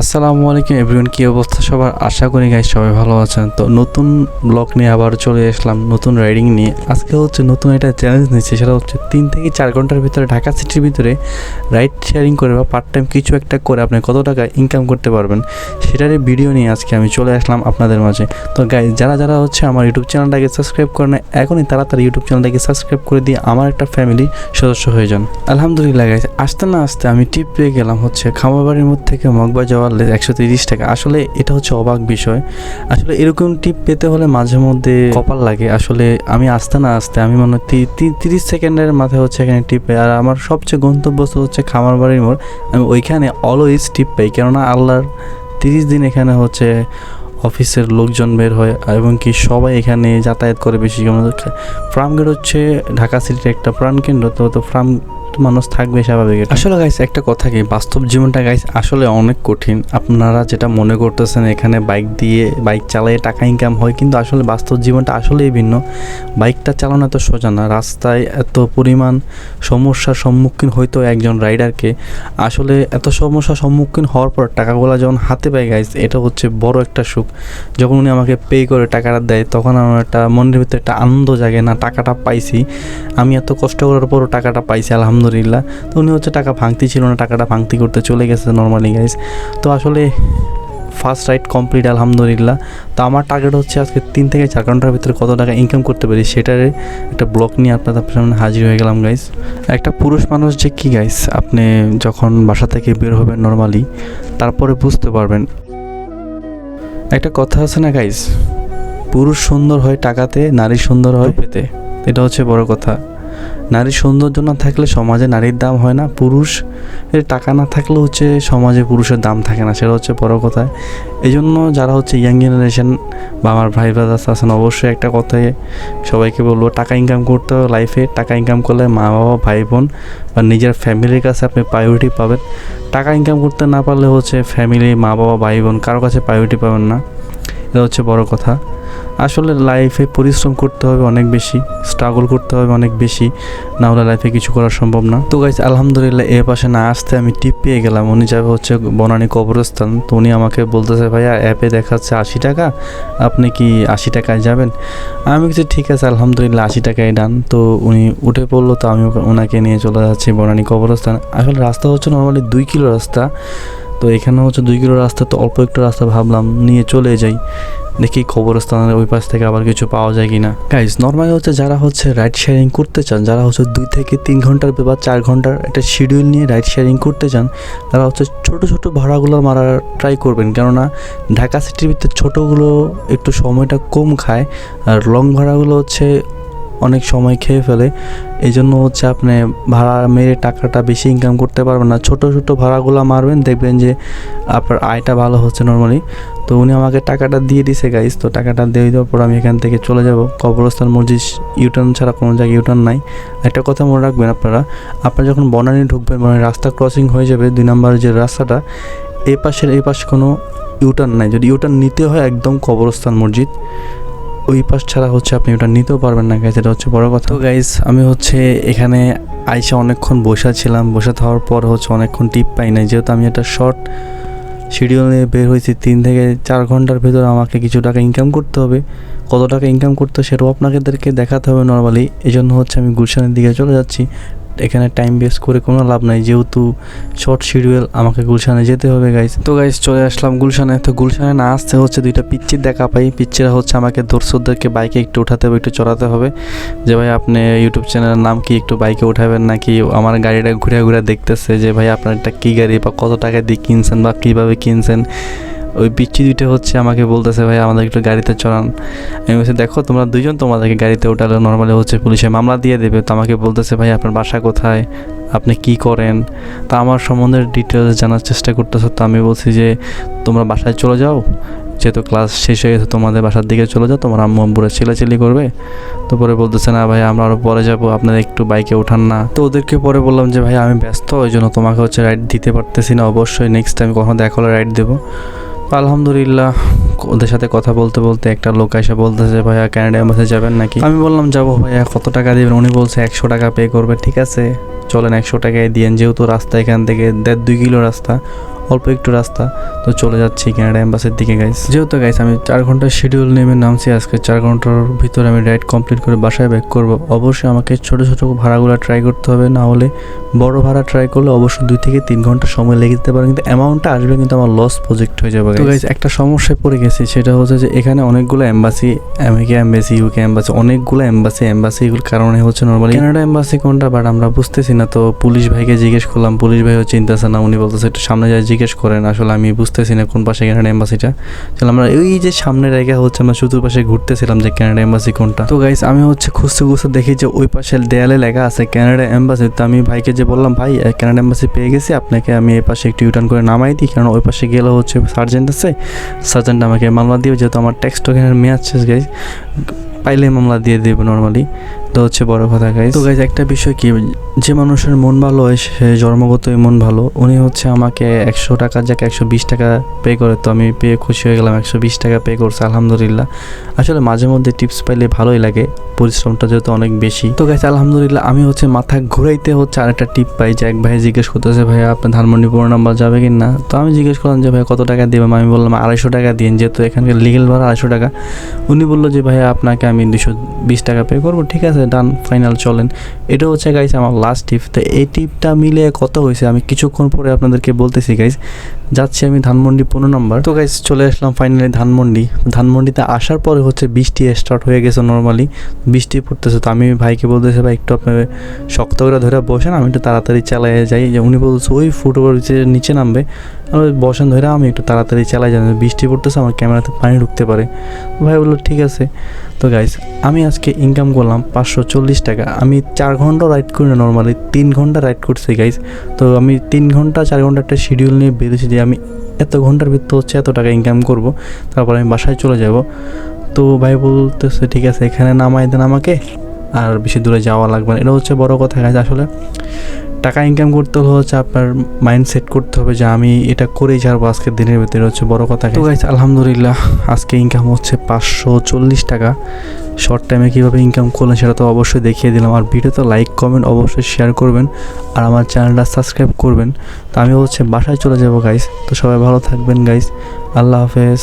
আসসালামু আলাইকুম এভরিওয়ান, কী অবস্থা সবার? আশা করি গাইজ সবাই ভালো আছেন। তো নতুন ব্লগ নিয়ে আবার চলে আসলাম, নতুন রাইডিং নিয়ে। আজকে হচ্ছে নতুন একটা চ্যালেঞ্জ নিচ্ছে, সেটা হচ্ছে তিন থেকে চার ঘণ্টার ভিতরে, ঢাকা সিটির ভিতরে রাইড শেয়ারিং করে বা পার্ট টাইম কিছু একটা করে আপনি কত টাকা ইনকাম করতে পারবেন, সেটারই ভিডিও নিয়ে আজকে আমি চলে আসলাম আপনাদের মাঝে। তো গাই যারা যারা হচ্ছে আমার ইউটিউব চ্যানেলটাকে সাবস্ক্রাইব করে না এখনই তাড়াতাড়ি ইউটিউব চ্যানেলটাকে সাবস্ক্রাইব করে দিয়ে আমার একটা ফ্যামিলি সদস্য হয়ে যান। আলহামদুলিল্লাহ গাইজ আসতে না আসতে আমি টিপ পেয়ে গেলাম হচ্ছে খামারবাড়ির মধ্যে থেকে মগবা যাওয়ার একশো তিরিশ টাকা। আসলে এটা হচ্ছে অবাক বিষয়। আসলে এরকম টিপ পেতে হলে মাঝে মধ্যে কপাল লাগে। আসলে আমি আসতে না আসতে, আমি মনে হয় তিরিশ সেকেন্ডের মাথায় হচ্ছে এখানে টিপ পাই। আর আমার সবচেয়ে গন্তব্যস্থ হচ্ছে খামার বাড়ির মোড়। আমি ওইখানে অলওয়েজ টিপ পাই। কেননা আল্লাহর তিরিশ দিন এখানে হচ্ছে অফিসের লোকজন বের হয় এবং কি সবাই এখানে যাতায়াত করে বেশি। ফার্মগেট হচ্ছে ঢাকা সিটির একটা প্রাণকেন্দ্র। তো তো ফার্ম মানুষ থাকবে স্বাভাবিক আসলে গাইস একটা কথা কি, বাস্তব জীবনটা গাইস আসলে অনেক কঠিন। আপনারা যেটা মনে করতেছেন, এখানে বাইক দিয়ে বাইক চালিয়ে টাকা ইনকাম হয়, কিন্তু আসলে বাস্তব জীবনটা আসলেই ভিন্ন। বাইকটা চালানো এত সোজা না, রাস্তায় এত পরিমাণ সমস্যার সম্মুখীন হইতো একজন রাইডারকে আসলে এত সমস্যার সম্মুখীন হওয়ার পর টাকাগুলো যখন হাতে পাই গাইস এটা হচ্ছে বড় একটা সুখ। যখন উনি আমাকে পে করে টাকাটা দেয়, তখন আমার একটা মনের ভিতরে একটা আনন্দ জাগে, না, টাকাটা পাইছি। আমি এত কষ্ট করার পরও টাকাটা পাইছি, আলহামদুলিল্লাহ। তো উনি হচ্ছে টাকা ভাঙতি ছিল না টাকাটা ভাঙতি করতে চলে গেছে নর্মালি গাইস তো আসলে ফার্স্ট রাইড কমপ্লিট আলহামদুলিল্লাহ। তো আমার টার্গেট হচ্ছে আজকে তিন থেকে চার ঘণ্টার ভিতরে কত টাকা ইনকাম করতে পারি সেটার একটা ব্লক নিয়ে আপনাদের সামনে হাজির হয়ে গেলাম গাইস একটা পুরুষ মানুষ যে কী গাইস আপনি যখন বাসা থেকে বের হবেন নর্মালি তারপরে বুঝতে পারবেন। একটা কথা আছে না গাইস পুরুষ সুন্দর হয় টাকাতে নারী সুন্দর হয় পেতে এটা হচ্ছে বড় কথা। নারী সৌন্দর্য না থাকলে সমাজে নারীর দাম হয় না, পুরুষ এর টাকা না থাকলে হচ্ছে সমাজে পুরুষের দাম থাকে না, সেটা হচ্ছে বড় কথা। এই জন্য যারা হচ্ছে ইয়াং জেনারেশন বা আমার ভাই ব্রাদার্স আছেন, অবশ্যই একটা কথাই সবাইকে বলব, টাকা ইনকাম করতে হবে লাইফে টাকা ইনকাম করলে মা বাবা, ভাই বোন বা নিজের ফ্যামিলির কাছে আপনি প্রায়োরিটি পাবেন। টাকা ইনকাম করতে না পারলে হচ্ছে ফ্যামিলি মা বাবা, ভাই বোন কারও কাছে প্রায়োরিটি পাবেন না। এটা হচ্ছে বড় কথা। আসলে লাইফে পরিশ্রম করতে হবে অনেক বেশি স্ট্রাগল করতে হবে অনেক বেশি, না হলে লাইফে কিছু করা সম্ভব না। তো গাইজ আলহামদুলিল্লাহ এ পাশে না আসতে আমি টিপ পেয়ে গেলাম। উনি যাবে হচ্ছে বনানী কবরস্থান। তো উনি আমাকে বলতেছে, ভাইয়া অ্যাপে দেখাচ্ছে আশি টাকা, আপনি কি আশি টাকায় যাবেন? আমি কিছু ঠিক আছে, আলহামদুলিল্লাহ, আশি টাকায় ডান। তো উনি উঠে পড়ল, তো আমি ওনাকে নিয়ে চলে যাচ্ছি বনানী কবরস্থান। আসলে রাস্তা হচ্ছে নর্মালি দুই কিলো রাস্তা। তো এখানে হচ্ছে দুই কিলো রাস্তা, তো অল্প একটু রাস্তা ভাবলাম, নিয়ে চলে যাই। দেখি খবরস্থানের ওই পাশ থেকে আবার কিছু পাওয়া যায় কিনা। গাইজ নর্মালি হচ্ছে যারা হচ্ছে রাইড শেয়ারিং করতে চান, যারা হচ্ছে দুই থেকে তিন ঘণ্টার বা চার ঘণ্টার একটা শিডিউল নিয়ে রাইড শেয়ারিং করতে চান, তারা হচ্ছে ছোট ছোট ভাড়াগুলো মারার ট্রাই করবেন। কেননা ঢাকা সিটির ভিতরে ছোটোগুলো একটু সময়টা কম খায়, আর লং ভাড়াগুলো হচ্ছে অনেক সময় খেয়ে ফেলে। এই জন্য হচ্ছে আপনি ভাড়া মেরে টাকাটা বেশি ইনকাম করতে পারবেন না। ছোট ছোট ভাড়াগুলো মারবেন, দেখবেন যে আপনার আয়টা ভালো হচ্ছে নর্মালি তো উনি আমাকে টাকাটা দিয়ে দিছে গাইস তো টাকাটা দিয়ে দেওয়ার পর আমি এখান থেকে চলে যাব। কবরস্থান, মসজিদ ইউটার্ন ছাড়া কোনো জায়গায় ইউটার্ন নাই। একটা কথা মনে রাখবেন আপনারা আপনারা যখন বনানি ঢুকবেন মানে রাস্তা ক্রসিং হয়ে যাবে, দুই নম্বর যে রাস্তাটা, এ পাশের এই পাশে কোনো ইউটার্ন নাই। যদি ইউটার্ন নিতে হয়, একদম কবরস্থান, মসজিদ। ওই পাশ ছাড়া হচ্ছে আপনি ওটা নিতেও পারবেন না গাইজ এটা হচ্ছে বড় কথা। গাইজ আমি হচ্ছে এখানে আইসা অনেকক্ষণ বসা ছিলাম, বসে থাকার পর হচ্ছে অনেকক্ষণ টিপ পাই নাই। যেহেতু আমি একটা শর্ট শিডিউল নিয়ে বের হয়েছি, তিন থেকে চার ঘণ্টার ভেতর আমাকে কিছু টাকা ইনকাম করতে হবে। কত টাকা ইনকাম করতে সেটাও আপনাদেরকে দেখাতে হবে নর্মালি এই জন্য হচ্ছে আমি গুলশানের দিকে চলে যাচ্ছি। এখানে টাইম ওয়েস্ট করে কোনো লাভ নাই। যেহেতু শর্ট শিডিউল আমাকে গুলশানে যেতে হবে গাইজ তো গাইজ চলে আসলাম গুলশানে। তো, গুলশানে না আসতে হচ্ছে দুইটা পিচ্চির দেখা পাই। পিচ্চিরা হচ্ছে আমাকে দর্শকদেরকে বাইকে একটু উঠাতে হবে, একটু চড়াতে হবে। যে, ভাই, আপনি ইউটিউব চ্যানেলের নাম কি একটু বাইকে উঠাবেন নাকি? আমার গাড়িটা ঘুরে ঘুরে দেখতেছে যে, ভাই আপনার এটা কী গাড়ি বা কত টাকা দিয়ে কিনছেন বা কীভাবে কিনছেন? ওই পিচ্ছি দুইটা হচ্ছে আমাকে বলতেছে, ভাই, আমাদের একটু গাড়িতে চড়ান। আমি বলছি, দেখো, তোমরা দুইজন তোমাদেরকে গাড়িতে উঠালে নর্মালি হচ্ছে পুলিশে মামলা দিয়ে দেবে। তো আমাকে বলতেছে, ভাই, আপনার বাসা কোথায়? আপনি কি করেন? তা আমার সম্বন্ধে ডিটেলস জানার চেষ্টা করতেছে। তো আমি বলছি যে, তোমরা বাসায় চলে যাও। যেহেতু ক্লাস শেষ হয়ে গেছে, তোমাদের বাসার দিকে চলে যাও। তোমার আম্মু আব্বুরা চিলাচিলি করবে। তো পরে বলতেছে, না ভাই, আমরা আরও পরে যাব। আপনারা একটু বাইকে ওঠান না। তো ওদেরকে পরে বললাম যে, ভাই, আমি ব্যস্ত। ওই জন্য তোমাকে হচ্ছে রাইড দিতে পারতেছি না। অবশ্যই নেক্সট টাইম কখনো দেখা রাইড দেবো। আলহামদুলিল্লাহ, ওদের সাথে কথা বলতে বলতে একটা লোক এসে বলতেছে, ভাইয়া ক্যানাডা এম্বাসি যাবেন নাকি? আমি বললাম, যাব ভাইয়া, কত টাকা দেবেন? উনি বলছে, একশো টাকা পে করবে, ঠিক আছে। চলেন একশো টাকায় দিয়েন যেহেতু রাস্তা এখান থেকে দেড় দুই কিলো রাস্তা অল্প একটু রাস্তা তো চলে যাচ্ছি ক্যানাডা অ্যাম্বাসির দিকে গাইস যেহেতু গাইস আমি চার ঘণ্টার শিডিউল নেমে নামছি আজকে চার ঘণ্টার ভিতরে আমি রাইড কমপ্লিট করে বাসায় ব্যাক করব। অবশ্যই আমাকে ছোট ছোট ভাড়াগুলো ট্রাই করতে হবে না হলে বড় ভাড়া ট্রাই করলে অবশ্যই দুই থেকে তিন ঘণ্টা সময় লেগে যেতে পারে কিন্তু অ্যামাউন্টটা আসবে কিন্তু আমার লস প্রজেক্ট হয়ে যাবে তো গাইস একটা সমস্যায় পড়ে গেছি সেটা হচ্ছে যে এখানে অনেকগুলো embassy America embassy UK embassy অনেকগুলো অ্যাম্বাসি এম্বাসি এগুলোর কারণে হচ্ছে নর্মালি কানাডা অ্যাম্বাসি কোনটা বাট আমরা বুঝতেছি না তো পুলিশ ভাইকে জিজ্ঞেস করলাম পুলিশ ভাই ভাইও চিন্তাছে না উনি বলতেছে একটু সামনে যায় জিজ্ঞেস করেন, আসলে আমি বুঝতেছি না কোন পাশে ক্যানাডা এম্বাসিটা তাহলে আমরা এই যে সামনে রেখে হচ্ছে, আমরা চতুর্পাশে ঘুরতেছিলাম যে ক্যানাডা এম্বাসি কোনটা। তো গাইস আমি হচ্ছে খুঁজতে খুঁজতে দেখি যে ওই পাশে দেয়ালে লেখা আছে কানাডা এম্বাসি তো আমি ভাইকে যে বললাম, ভাই কানাডা এম্বাসি পেয়ে গেছি, আপনাকে আমি এই পাশে একটু ইউটার্ন করে নামাই দিই, কারণ ওই পাশে গেলে হচ্ছে সার্জেন্ট আছে। সার্জেন্ট আমাকে মামলা দিবে, যেহেতু আমার ট্যাক্স টোকেনের মেয়াদ শেষ গাইস পাইলে মামলা দিয়ে দেবে নর্মালি তো হচ্ছে বড় কথা গাইজ তো গাইজ একটা বিষয় কি, যে মানুষের মন ভালো হয়, সে জন্মগতই মন ভালো, উনি হচ্ছে আমাকে একশো টাকা যাকে, একশো বিশ টাকা পে করে, তো আমি পেয়ে খুশি হয়ে গেলাম, একশো বিশ টাকা পে করছে, আলহামদুলিল্লাহ। আসলে মাঝে মধ্যে টিপস পাইলে ভালোই লাগে, পরিশ্রমটা যেহেতু অনেক বেশি। তো গাইজ আলহামদুলিল্লাহ, আমি হচ্ছে মাথা ঘুরাইতে হচ্ছে আরেকটা টিপ পাই, যে এক ভাই জিজ্ঞেস করতেছে, ভাইয়া, আপনার ধানমন্ডি পুরো নাম্বার যাবে কি না? তো আমি জিজ্ঞেস করলাম যে ভাই কত টাকা দেবেন? আমি বললাম, আড়াইশো টাকা দিন, যেহেতু এখানকার লিগেল ভাড়া আড়াইশো টাকা। উনি বলল যে, ভাইয়া, আপনাকে আমি দুশো বিশ টাকা পে করব, ঠিক আছে? ডান, ফাইনাল চলেন। এটা হচ্ছে গাইস আমার লাস্ট টিপ তো এই টিপটা মিলে কত হয়েছে? আমি কিছুক্ষণ পরে আপনাদেরকে বলতেছি গাইস যাচ্ছি আমি ধানমন্ডি পনেরো নম্বর তো গাইস চলে আসলাম ফাইনালি ধানমন্ডি। ধানমন্ডিতে আসার পরে হচ্ছে বৃষ্টি স্টার্ট হয়ে গেছে নর্মালি বৃষ্টি পড়তেছে। তো আমি ভাইকে বলতেছে, ভাই, একটু আপনি শক্ত করে ধরে বসেন। আমি একটু তাড়াতাড়ি চালাই যাই। যে উনি বলছে, ওই ফুটওভার নিচে নামবে বসেন ধরে, আমি একটু তাড়াতাড়ি চালাই যাই। বৃষ্টি পড়তেছে, আমার ক্যামেরাতে পানি ঢুকতে পারে। ভাই বলল, ঠিক আছে। তো গাইস আমি আজকে ইনকাম করলাম পাঁচশো চল্লিশ টাকা। আমি চার ঘণ্টা রাইড করি না নর্মালি তিন ঘণ্টা রাইড করছি গাইজ তো আমি তিন ঘণ্টা, চার ঘণ্টা একটা শিডিউল নিয়ে বেরিয়েছি যে আমি এত ঘণ্টার ভিতর হচ্ছে এত টাকা ইনকাম করব। তারপর আমি বাসায় চলে যাব। তো ভাই বলতেছে, ঠিক আছে, এখানে নামাই দেন আমাকে। আর বেশি দূরে যাওয়া লাগবে না। এটা হচ্ছে বড় কথা গাছ আসলে টাকা ইনকাম করতে হলে হচ্ছে আপনার মাইন্ড সেট করতে হবে যে আমি এটা করেই ছাড়বো আজকের দিনের ভিতরে হচ্ছে বড় কথা তো গাইস আলহামদুলিল্লাহ আজকে ইনকাম হচ্ছে পাঁচশো চল্লিশ টাকা। শর্ট টাইমে কীভাবে ইনকাম করলেন সেটা তো অবশ্যই দেখিয়ে দিলাম। আর ভিডিওতে লাইক কমেন্ট অবশ্যই শেয়ার করবেন। আর আমার চ্যানেলটা সাবস্ক্রাইব করবেন। তো আমি হচ্ছে বাসায় চলে যাব গাইস তো সবাই ভালো থাকবেন গাইস আল্লাহ হাফেজ।